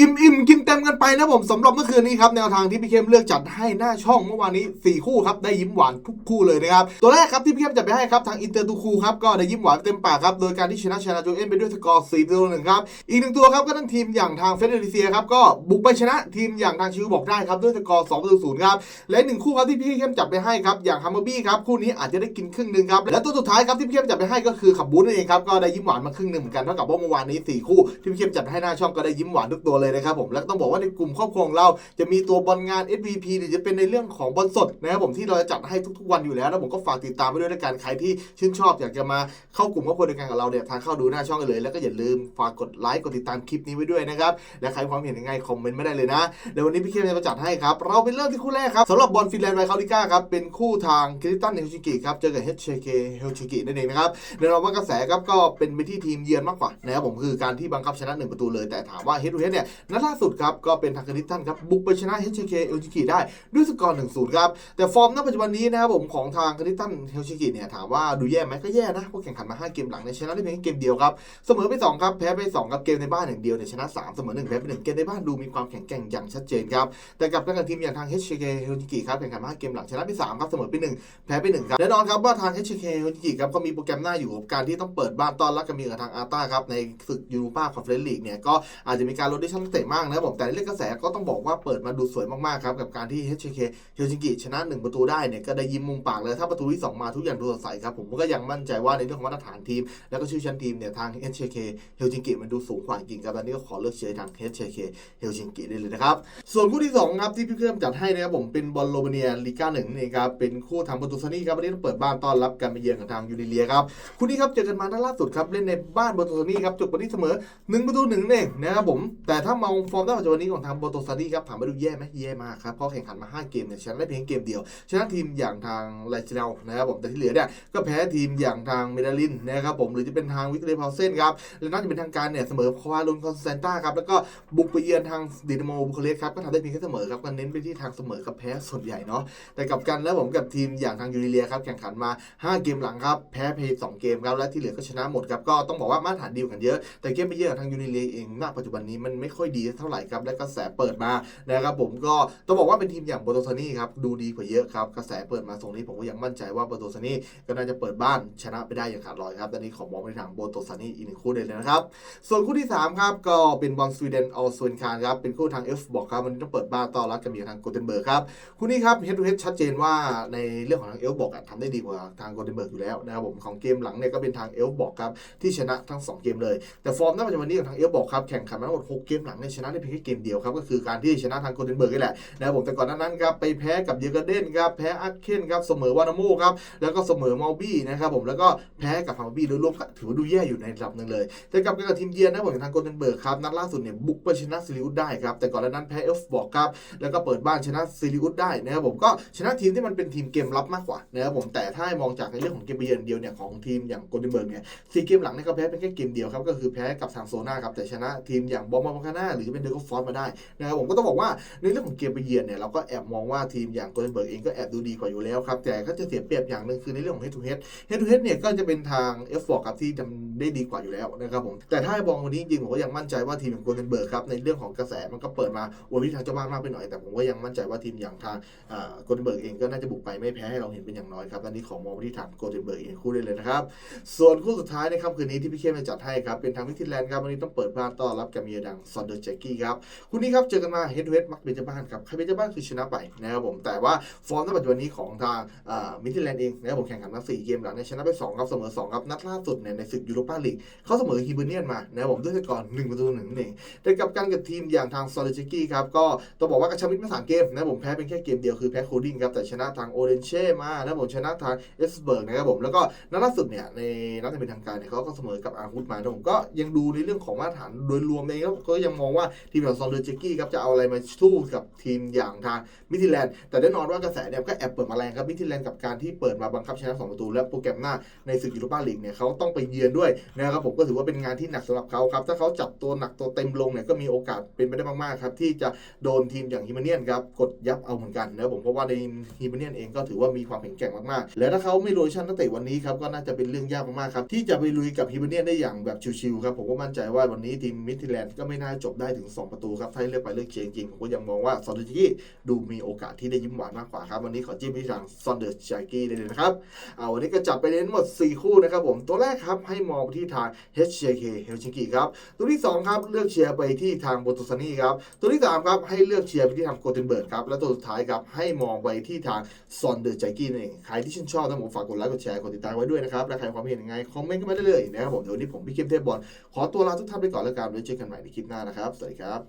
อิ่มอิ่มกินเต็มกันไปนะผมสำหรับเมื่อคืนนี้ครับแนวทางที่พี่เข้มเลือกจัดให้หน้าช่องเมื่อวานนี้ 4 คู่ครับได้ยิ้มหวานทุกคู่เลยนะครับตัวแรกครับที่พี่เข้มจัดไปให้ครับทางอินเตอร์ตูคูครับก็ได้ยิ้มหวานเต็มปากครับโดยการที่ชนะชนะโจเอ็นไปด้วยสกอร์4ต่อหนึ่งครับอีกหนึ่งตัวครับก็ทั้งทีมอย่างทางเฟเดริเซียครับก็บุกไปชนะทีมอย่างทางชิวบอกได้ครับด้วยสกอร์2ต่อ0ครับและหนึ่งคู่ครับที่พี่เข้มจัดไปให้ครับอย่างฮัมเบอร์บี้ครับคู่นี้อาจจะได้กินครึ่งหนึ่งครับและตัวสุดท้ายครับที่พี่เข้มจัดไปให้ก็คือขับบูธนั่นเองครับก็ได้ยิ้มหวานมาครึ่งหนึ่งเหมือนกันเท่ากับว่าเมื่อวานนี้สี่คู่ที่พี่เข้มจัดให้หน้าช่องก็ได้ยิ้มหวานทุกตัวเลยนะครับผมแล้วต้องบอกว่าในกลุ่มครอบครัวของเราจะมีตัวบอลงาน SVP หรือจะเป็นในเรื่องของบอลสดนะครับผมที่เราจะจัดให้ทุกๆวันอยู่แล้วแล้วผมก็ฝากติดตามไปด้วยในการใครที่ชื่นชอบอยากจะมาเข้ากลุ่มครอบครัวเดียวกันกับเราเนี่ยทางเข้าดูหน้าช่องกันเลย แล้วก็อย่าลืมฝากกดไลค์กดติดตามคลิปนี้ไว้ด้วยนะครับและใครความเห็นยังไงคอมเมนต์ไม่ได้เลยนะเดี๋ยววันนี้พี่เข้มจะจัดให้ครับเราไปเริ่มที่คู่แรกครับสำหรับบอลฟินแลนด์ไวคาลิก้าครับเป็นคู่ทางคริสตันเฮลชิกิครับเจอกับ HJK เฮลชิกินั่นเองนะครับแน่นอนว่ากระแสครับก็เป็นไปที่ทีมเยือนมากกว่านะครับผมคือการที่บังคับชนะ1ประตูเลยแต่ถามว่าเฮดทูเฮดเนี่ยนัดล่าสุดครับก็เป็นทางคาริตันครับบุกไปชนะ HK เอลชิกิได้ด้วยสกอร์1-0ครับแต่ฟอร์มณปัจจุบันนี้นะครับผมของทางคาริตันเฮลชิกิเนี่ยถามว่าดูแย่ไหมก็แย่นะเพราะแข่งขันมา 5 เกมหลังเนี่ยชนะได้เพียงเกมเดียวครับเสมอไป2ครับแพ้ไป2ครับเกมในบ้านอย่างเดียวเนี่ยชนะ 3 เสมอ1แพ้ไป1เกมในบ้านดูมีความแข็งแกร่งอย่างชัดเจนครับแต่กับการทีมอย่างทาง HK เฮลชิกิครับแข่งขันมา 5 เกมหลังชนะไป3ครับเสมอไป1แพ้ไป1ครับแน่นอนครับว่าทาง HK เฮลชิกิครับก็มีโปรแกรมหน้าอยู่กับการที่ต้องเปิดบ้านต้อนรับกับมีกับทางอาร์ต้าครับในศึกยูโรปาคอนเฟอเรนซ์ลีกเนี่ยก็อาจจะมีการลดดิชนนักเตะมากนะผมแต่ในเรื่องกระแสก็ต้องบอกว่าเปิดมาดูสวยมากๆครับกับการที่ HK เฮลซิงกิชนะ 1 ประตูได้เนี่ยก็ได้ยิ้มมุมปากเลยถ้าประตูที่ 2 มาทุกอย่างดูสดใสครับผมก็ยังมั่นใจว่าในเรื่องของมาตรฐานทีม แล้วก็ชื่อชั้นทีมเนี่ยทาง HK เฮลซิงกิมันดูสูงกว่าจริงครับตอนนี้ก็ขอเลือกเชียร์ทาง HK เฮลซิงกิได้เลยนะครับส่วนคู่ที่สองครับที่พี่เพิ่มจัดให้นะครับผมเป็นบอลโรมาเนียลีก้าหนึ่งนี่ครับเป็นคู่ทางประตูซานี่ครับวันนี้ต้องเปิดบ้านต้อนรับการมาเยือนของทางยูนิเลียครับคู่นี้ครับเจอกันมาล่าสุดครับเล่นในบ้านโบโตซานี่ครับจบไปที่เสมอ1ประตูหนึ่งเองนะครับผมแต่ถ้ามองฟอร์มในปัจจุบันนี้ของทางโบโตซานี่ครับถามว่าดูแย่ไหมแย่มากครับเพราะแข่งขันมา 5 เกมเนี่ยชนะได้เพียงเกมเดียว ชนะทีมอย่างทางไลเชลนะครับผมแต่ที่เหลือเนี่ยก็แพ้ทีมอย่างทางเมดาลินนะครับผมหรือจะเป็นทางวิกเตอร์พาวเซนครับและน่าจะเป็นทางการเนี่ยเสมอควาลุนคอนสแตนต้าครับแล้วก็บุกไปเยือนทางดินาโมบุคาเรสครับก็ทำได้เพียงแค่เสมอครับก็เน้นไปที่ทางเสมอกับแพ้ส่วนใหญ่เนาะแต่กับกันแล้วผมกับทีมอย่างทางยูริเลียครับแข่งขันมา 5 เกมหลังครับแพ้เพย์สองเกมครับและที่เหลือก็ชนะหมดครับก็ต้องบอกว่ามาตรฐานดีกันเยอะแต่เกมไปเยอะทางยูริเลียเองณปัจจุบันนี้มันไม่ค่อยดีเท่าไหร่ครับและกระแสเปิดมานะครับผมก็ต้องบอกว่าเป็นทีมอย่างโบโตซานี่ครับดูดีกว่าเยอะครับกระแสเปิดมาตรงนี้ผมก็ยังมั่นใจว่าโบโตซานี่ก็น่าจะเปิดบ้านชนะไปได้อย่างขาดลอยครับตอนนี้ขอมองไปทางโบโตซานี่อีกหนึ่งคู่เลยนะครับส่วนคู่ที่3ครับก็เป็นบอลสวีเดนออลสเวนคารครับเป็นคู่ทาง F บอกครับวันนี้ต้องเปิดบ้านต้อนรับกับมีทางโกลเทนเบิร์กครับคู่นี้ครับเฮดทูเฮดชัดเจนว่าในเรื่องของทางเอลบอกทำได้ดีกว่าทางโกลเทนเบิร์กอยู่แล้วนะครับผมของเกมหลังเนี่ยก็เป็นทางเอลบอกครับที่ชนะทั้ง 2 เกมเลย แต่ฟอร์มณปัจจุบันนี้ของทางเอลบอกครับแข่งขันมาทั้งหมด6เกมมหลังเนี่ยชนะได้เพียงแค่เกมเดียวครับก็คือการที่ชนะทางโกลเทนเบิร์กนี่แหละนะครับผมแต่ก่อนหน้านั้นครับไปแพ้กับเยอร์กเดนครับแพ้อาร์เคนครับเสมอวานาโมครับแล้วก็เสมอมอลบี้นะครับผมแล้วก็แพ้กับฮาร์บี้โดยรวมก็ถือว่าดูแย่อยู่ในระดับหนึ่งเลย แต่กับกับทีมเยือนนะผมอย่างทางโกลเดนเบิร์กครับนัดล่าสุดเนี่ยบุกไปชนะซิลิอุสได้ครับแต่ก่อนนั้นแพ้เอฟบอกครับแล้วก็เปิดบ้านชนะซิลิอุสได้นะครับผมก็ชนะทีมที่มันเป็นทีมเกมรับมากกว่านะครับผมแต่ถ้ามองจากในเรื่องของเกมเยือนเดียวเนี่ยของทีมอย่างโกเดนเบิร์กเนี่ยสี่เกมหลังเนี่ยก็แพ้เป็นแค่เกมเดียวครับก็คือแพ้กับทางโซนาครับแต่ชนะทีมอย่างบอมบ์มาคาน่าหรือจะเป็นเดอร์กฟอร์มาได้นะครับผมก็ต้องบอกว่าในเรื่องของเกมไปเยือนเนี่ยเราก็แอบมองว่าทีมอย่างโกลเดนเบิร์กเองก็แอบดูดีกว่าอยู่แล้วครับแต่ก็จะเสียเปรียบอย่างหนึ่งคือในเรื่องของ head to head head to head เนี่ยก็จะเป็นทาง F บอกครับที่ทำได้ดีกว่าอยู่แล้วนะครับผมแต่ถ้าให้มองวันนี้จริงผมก็ยังมั่นใจว่าทีมอย่างโกลเดนเบิร์กครับในเรื่องของกระแสมันก็เปิดมาอวยที่ทางเจ้าบ้านมากไปหน่อยแต่ผมก็ยังมั่นใจว่าทีมอย่างทางโกลเดนเบิร์กเองก็น่าจะบุกไปไม่แพ้ให้เราเห็นเป็นอย่างน้อยครับตอนนี้ขอมองไปที่ทางโกลเดนเบิร์กเองคู่ได้เลยนะครับส่วนคู่สุดท้ายในค่ำคืนนี้ที่พี่เข้มจะจัดให้ครับเป็นทางวิทิแลนด์ครับวันนี้ต้องเปิดบ้านต้อนรับกับเมียดังซอนเดอร์แจ็กกี้ครับคู่นี้ครับเจอกันมาเฮดเฮดมักเป็นเจ้าบ้านครับใครเป็นเจ้าบ้านคือชนะไปนะครับผมแต่ว่าฟอร์มในปัจจุบันนี้ของทางมิทิแลนด์เองนะครับผมแข่งขันมาสี่เกมหลังเนี่ยชนะไปสองครับเสมอสองครับนัดล่าสุดเนี่ยในศึกยูโรปาลีกเขาเสมอฮิเบเนียนมานะครับผมด้วยสกอร์หนึ่งประตูหนึ่งหนั่งแต่กับการกับทีมอย่างทางซอลเจกี้ครับก็ต้องบอกว่ากระชับมิตรมาสามเกมนะผมแพ้เป็นแค่เกมเดียวคือแพ้โคดิ้งครับแต่ชนะทางโอเรนเช่มานะผมชนะทางเอสเบิร์กนะครับผมแล้วก็นัดล่าสุดเนี่ยในนัดที่เป็นทางการเนี่ยเขาก็เสมอกับอาร์ฮุดมานะผมก็ยังดูในเรื่องของมาตรฐานโดยรวมเองก็ยังมองว่าทีมอย่างซอลเดอร์เจกี้ครับจะเอาอะไรมาสู้กับทีมอย่างทางมิทิแลนด์แต่แน่นอนว่ากระแสเนี่ยก็แอบเปิดมาแรงครับมิทิแลนด์กับการที่เปิดมาบังคับชนะสองประตูและโปรแกรมหน้าในศึกยูโรปาลีกเนี่ยเขาต้องไปเยือนด้วยนะครับผมก็ถือว่าเป็นงานที่หนักสำหรับเขาครับถ้าเขาจับตัวหนักตัวเต็มลงเนี่ยก็มีโอกาสเป็นไปได้มากๆครับที่จะโดนทีมอย่างฮิมเนียนครับกดยับเอาเหมือนกันนะผมเพราะว่าในฮิมเนียนเองก็ถือว่ามีความแข็งแกร่งมากๆ และถ้าเขาไม่โรยชั่นนักเตะวันนี้ครับก็น่าจะเป็นเรื่องยากมากๆครับที่จะไปลุยกับฮิมเนียนได้อย่างแบบชิวๆครับผมก็มั่นใจว่าวันนี้ทีมมิทิแลนด์ก็ไม่น่าจบได้ถึง 2 ประตูครับถ้าเลือกไปเลือกเชียร์จริงผมก็ยังมองว่าซอนเดอร์จิกี้ดูมีโอกาสที่ได้ยิ้มหวานมากกว่าครับ วันนี้ขอจิ้มที่ทางซอนเดอร์จิกี้ได้เลยนะครับเอาวันนี้ก็จับไปเน้นหมด 4 คู่นะครับผมตัวแรกครับให้มองไปที่ทาง HJK เฮลชิงกิครับตัวที่ 2 ครับเลือกเชียร์ไปที่ทางโบโตซานีครับตัวที่ 3 ครับให้เลือกเชียร์ไปที่ทางโกเทนเบิร์กครับและตัวสุดท้ายครับให้มองไปที่ทางซอนเดอร์จิกี้นั่นเองใครที่ชื่นชอบนะผมฝากกดไลค์กดแชร์กดติดตามไว้ด้วยนะครับและใครความเห็นยังไงคอมเมนต์กันมาได้เลยนะครับผมเดี๋ยววันนี้ผมพี่เข้มเทพบอลขอตัวลาทุกท่านไปก่อนแล้วกันไว้เจอกันใหม่ในคลิปหน้านะครับ สวัสดีครับ